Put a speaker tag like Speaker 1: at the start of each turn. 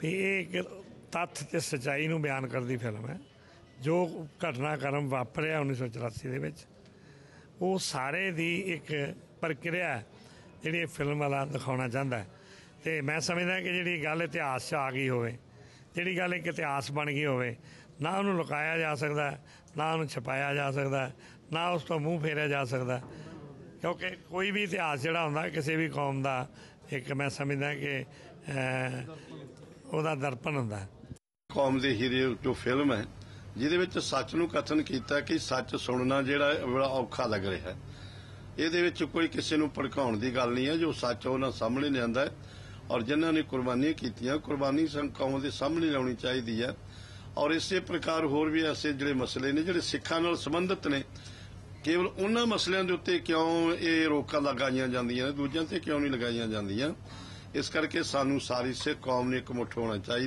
Speaker 1: ਵੀ ਇਹ ਇੱਕ ਤੱਥ ਤੇ ਸਚਾਈ ਨੂੰ ਬਿਆਨ ਕਰਦੀ ਫਿਲਮ ਹੈ ਜੋ ਘਟਨਾਕ੍ਰਮ ਵਾਪਰਿਆ 1984 ਦੇ ਵਿੱਚ, ਉਹ ਸਾਰੇ ਦੀ ਇੱਕ ਪ੍ਰਕਿਰਿਆ ਜਿਹੜੀ ਇਹ ਫਿਲਮ ਵਾਲਾ ਦਿਖਾਉਣਾ ਚਾਹੁੰਦਾ ਹੈ। ਤੇ ਮੈਂ ਸਮਝਦਾ ਕਿ ਜਿਹੜੀ ਗੱਲ ਇਤਿਹਾਸ 'ਚ ਆ ਗਈ ਹੋਵੇ, ਜਿਹੜੀ ਗੱਲ ਇੱਕ ਇਤਿਹਾਸ ਬਣ ਗਈ ਹੋਵੇ, ਨਾ ਉਹਨੂੰ ਲੁਕਾਇਆ ਜਾ ਸਕਦਾ, ਨਾ ਉਹਨੂੰ ਛਪਾਇਆ ਜਾ ਸਕਦਾ, ਨਾ ਉਸ ਤੋਂ ਮੂੰਹ ਫੇਰਿਆ ਜਾ ਸਕਦਾ ਕਿਉਂਕਿ ਕੋਈ ਵੀ ਇਤਿਹਾਸ ਜਿਹੜਾ ਹੁੰਦਾ, ਕਿਸੇ ਵੀ ਕੌਮ ਦਾ, ਇੱਕ ਮੈਂ ਸਮਝਦਾ ਕਿ ਉਹਦਾ ਦਰਪਣ ਹੁੰਦਾ। ਹੈ
Speaker 2: ਕੌਮ ਦੇ ਹੀਰੇ ਜੋ ਫਿਲਮ ਹੈ, ਜਿਹਦੇ ਵਿੱਚ ਸੱਚ ਨੂੰ ਕਥਨ ਕੀਤਾ ਕਿ ਸੱਚ ਸੁਣਨਾ ਜਿਹੜਾ ਹੈ, ਬੜਾ ਔਖਾ ਲੱਗ ਰਿਹਾ ਹੈ। ਇਹਦੇ ਵਿੱਚ ਕੋਈ ਕਿਸੇ ਨੂੰ ਭੜਕਾਉਣ ਦੀ ਗੱਲ ਨਹੀਂ ਹੈ, ਜੋ ਸੱਚ ਹੈ ਉਹਨਾਂ ਸਾਹਮਣੇ ਲਿਆਂਦਾ ਹੈ ਔਰ ਜਿਨ੍ਹਾਂ ਨੇ ਕੁਰਬਾਨੀਆਂ ਕੀਤੀਆਂ, ਕੁਰਬਾਨੀ ਸੰ ਕੌਮ ਦੇ ਸਾਹਮਣੇ ਲਿਆਉਣੀ ਚਾਹੀਦੀ ਹੈ। ਔਰ ਇਸੇ ਪ੍ਰਕਾਰ ਹੋਰ ਵੀ ਐਸੇ ਜਿਹੜੇ ਮਸਲੇ ਨੇ, ਜਿਹੜੇ ਸਿੱਖਾਂ ਨਾਲ ਸੰਬੰਧਿਤ ਨੇ, ਕੇਵਲ ਉਹਨਾਂ ਮਸਲਿਆਂ ਦੇ ਉੱਤੇ ਕਿਉਂ ਇਹ ਰੋਕਾਂ ਲਗਾਈਆਂ ਜਾਂਦੀਆਂ ਨੇ, ਦੂਜਿਆਂ ਤੇ ਕਿਉਂ ਨਹੀਂ ਲਗਾਈਆਂ ਜਾਂਦੀਆਂ? ਇਸ ਕਰਕੇ ਸਾਨੂੰ ਸਾਰੀ ਸਿੱਖ ਕੌਮ ਨੇ ਇਕਮੁੱਠ ਹੋਣਾ ਚਾਹੀਦਾ।